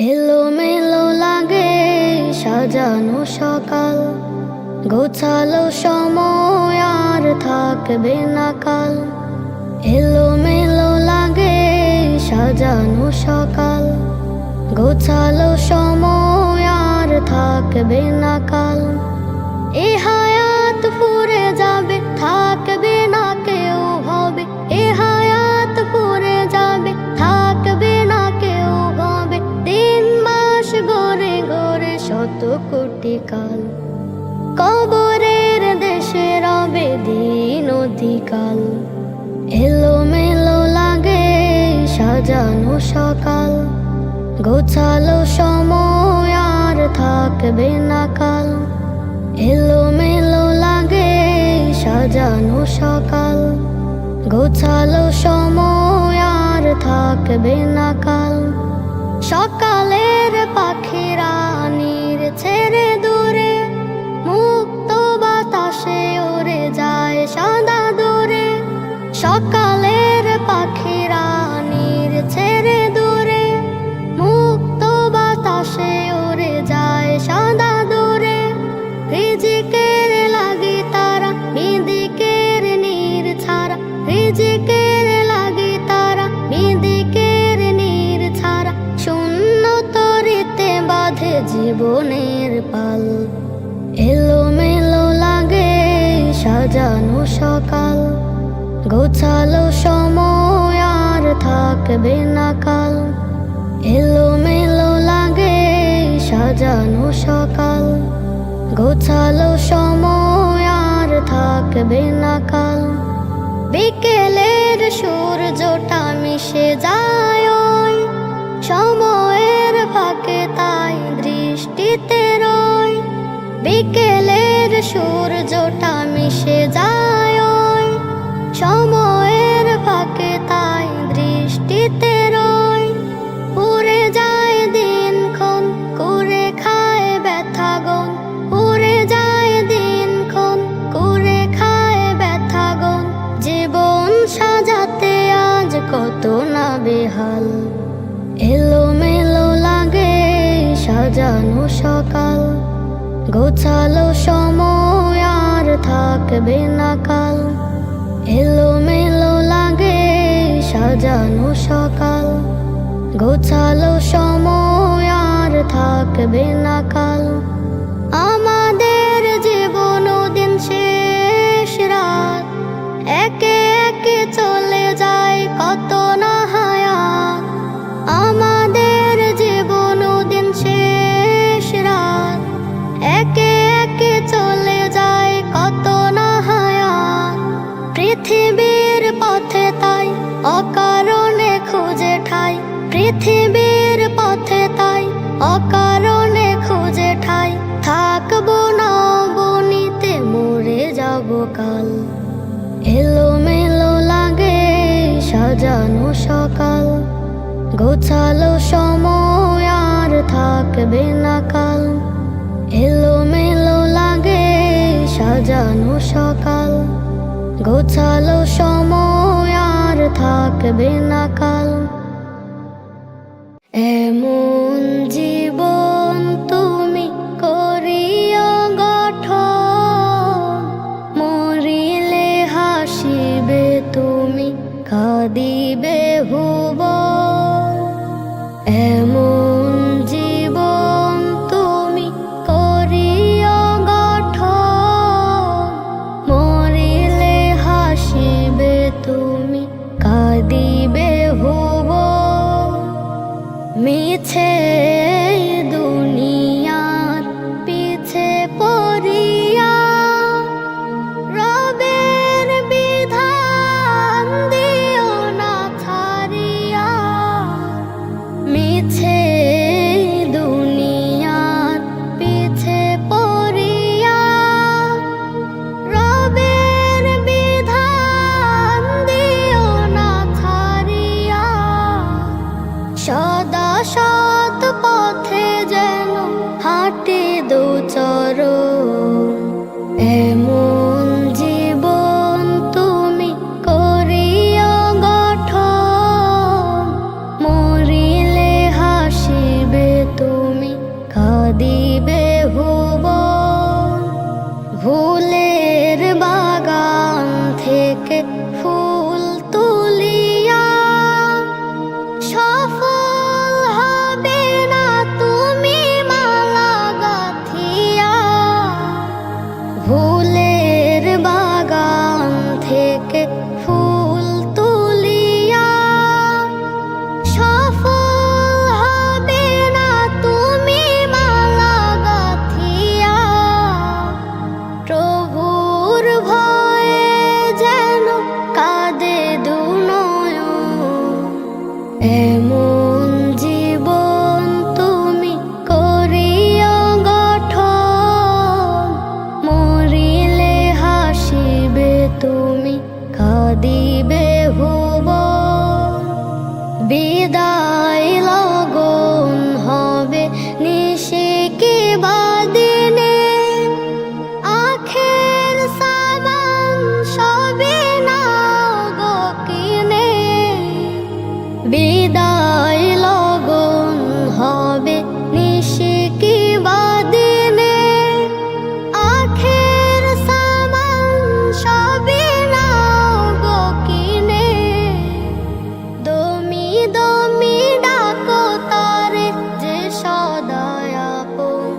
এলো মেলো লাগে সাজানো সকাল। গোছালো সময় আর থাকবে না কাল। এলো মেলো লাগে সাজানো সকাল। গোছালো সময় আর থাকবে না কাল। কাল কবরের দেশে রবে দিন অধিকাল। এলো মেলো লাগে সাজানো সকাল। গোছালো সময় আর থাকবে না কাল। এলো মেলো লাগে সাজানো সকাল। গোছালো সময় আর থাকবে না কাল। সকালের পাখিরা ছেড়ে দূরে মুক্ত বাতাসে উড়ে যায় সাদা দূরে। সকালের না কাল এলো মেলো লাগে সাজানো সকাল। গোছালো সময় আর থাকবে না কাল। বিকেলের সূর্যটা মিশে যায় সময়ের ফাঁকে তাই দৃষ্টিতে রয়। বিকেলের সূর্যটা মিশে যায় সময় আর থাকবে না কাল। এলো মেলো লাগে সাজানো সকাল। গোছালো সময় আর থাকবে না কাল। সাজানো সকাল, গোছালো সময় আর থাকবে না কাল। এলো মেলো লাগে সাজানো সকাল, গোছালো সময় আর থাকবে না কাল। এমন কাঁদিবে হুব সদা সাত পথে যেন হাঁটে দু চরণ। এমন জীবন তুমি করিয়া গঠন। মরিলে হাসিবে তুমি খাদিবে হুব ভুলের বাগান থেকে ফুল দমি ডাকো তারে যে সদায় আপন।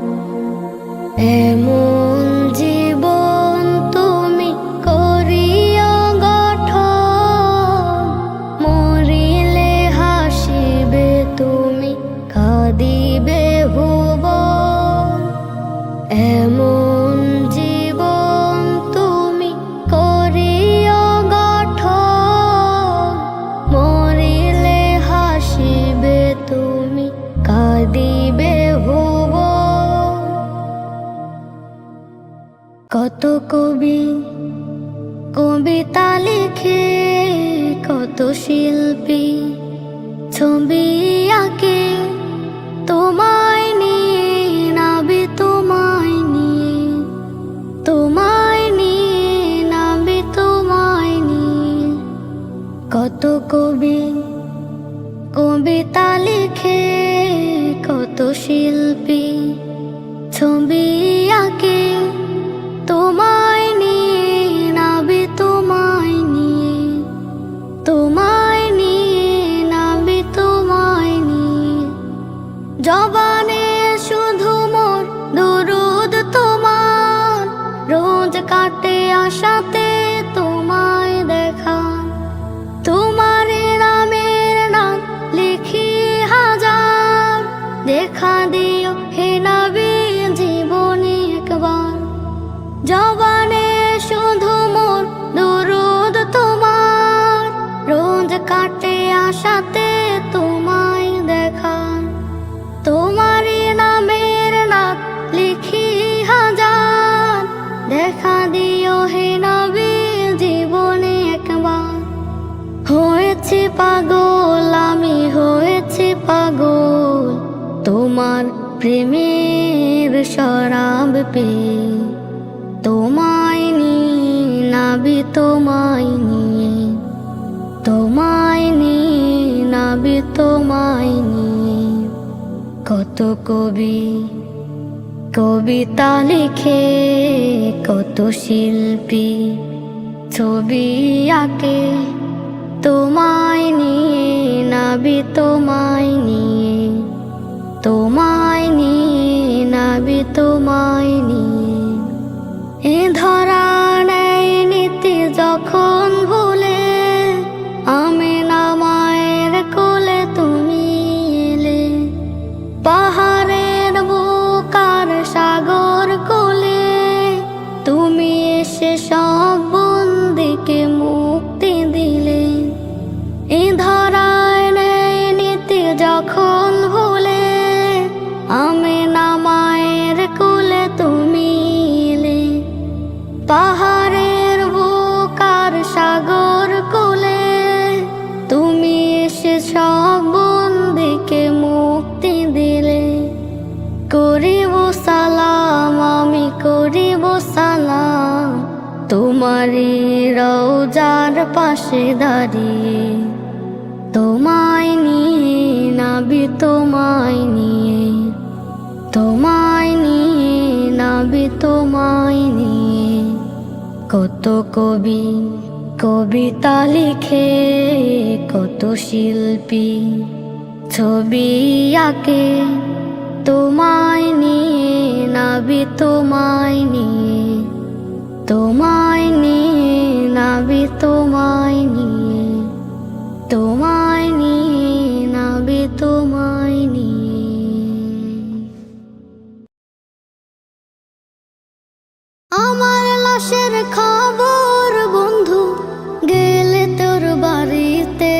কবি, কবিতা লিখে কত শিল্পী ছবি আঁকে, তোমায় নিয়ে, নাবে তোমায় নিয়ে তোমায় নিয়ে, নাবে তোমায় নিয়ে। কত কবি, কবিতা লিখে কত শিল্পী ছবি আঁকে, তোমায় নাবি তোমায় নিয়ে তোমায় নিয়ে নাবি তোমায় নিয়ে। কত কবি কবিতা লিখে, কত শিল্পী ছবি আঁকে, তোমায় নিয়ে, নাবি তোমায় নিয়ে তোমায় নিয়ে, নাবি তোমায় নিয়ে। তোমারই রওজার পাশে দাঁড়িয়ে তোমায় নিয়ে নাবি, তোমায় নিয়ে। তোমায় নিয়ে নাবি, তোমায় নিয়ে। কত কবি, কবিতা লিখে, কত শিল্পী ছবি আঁকে। তোমায় নিয়ে নাবি, তোমায় নিয়ে। তোমায় নিয়ে, নাবি তোমায় নিয়ে। তোমায় নিয়ে, নাবি তোমায় নিয়ে। আমার লাশের খবর বন্ধু, গেলে তোর বাড়িতে।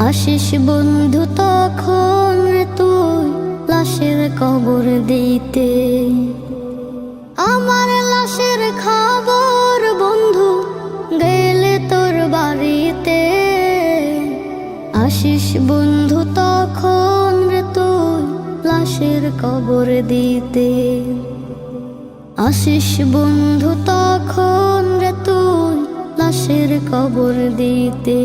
আসিস বন্ধু তখন তুই লাশের কবর দিতে। আমার খবর বন্ধু, গেলে তোর বাড়িতে। আশিস বন্ধু তখন তুই লাশের কবর দিতে। আশিস বন্ধু তখন তুই লাশের কবর দিতে।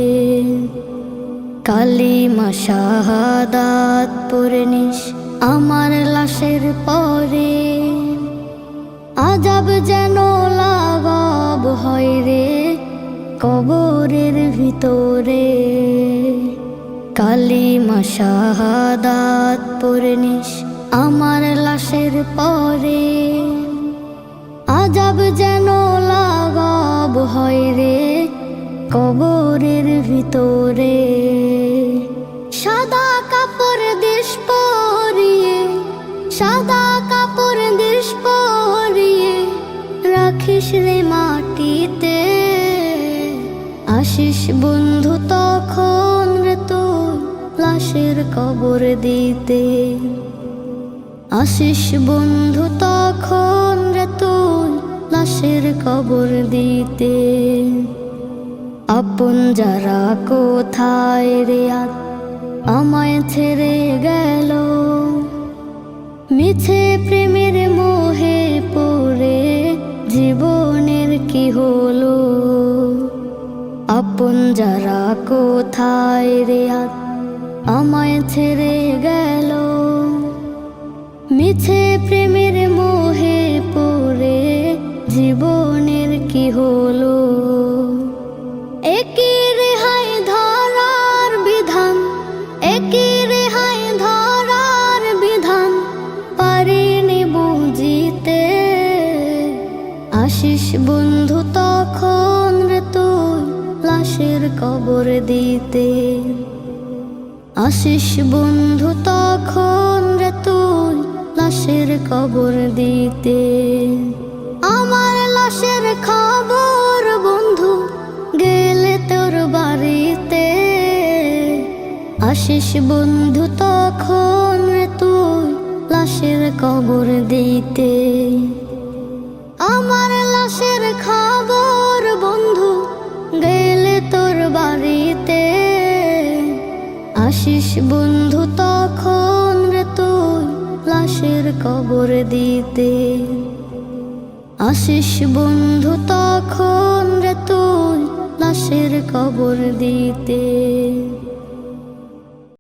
কালী শাহাদাত পরে নিস আমার লাশের পরে। আজাব যেন লাগাব হয় রে কবরের ভিতরে। কালী শাহাদাত পরে নিস আমার লাশের পরে। আজাব যেন লাগাব হয় রে কবরের ভিতরে। রাখিস মাটিতে। আশিস বন্ধু তখন তোর লাশের কবর দিতে। আশিস বন্ধু তখন তুই লাশের কবর দিতে। আপন যারা কোথায় রে আমায় ছেড়ে গেল? মিছে প্রেমের মোহে পড়ে জীবনের কি হলো? আপন যারা কোথায় রে আমায় ছেড়ে গেল? মিছে প্রেমের মোহে পড়ে জীবনের কি হলো? লাশের কবর দিতে আশিস বন্ধু তখন রে তুই লাশের কবর দিতে। আমার লাশের খবর বন্ধু গেলে তোর বাড়িতে। আশিস বন্ধু তখন রে তুই লাশের কবর দিতে। বন্ধু তখন তুই লাশের কবর দিতে। আশিস বন্ধু তখন তুই লাশের কবর দিতে।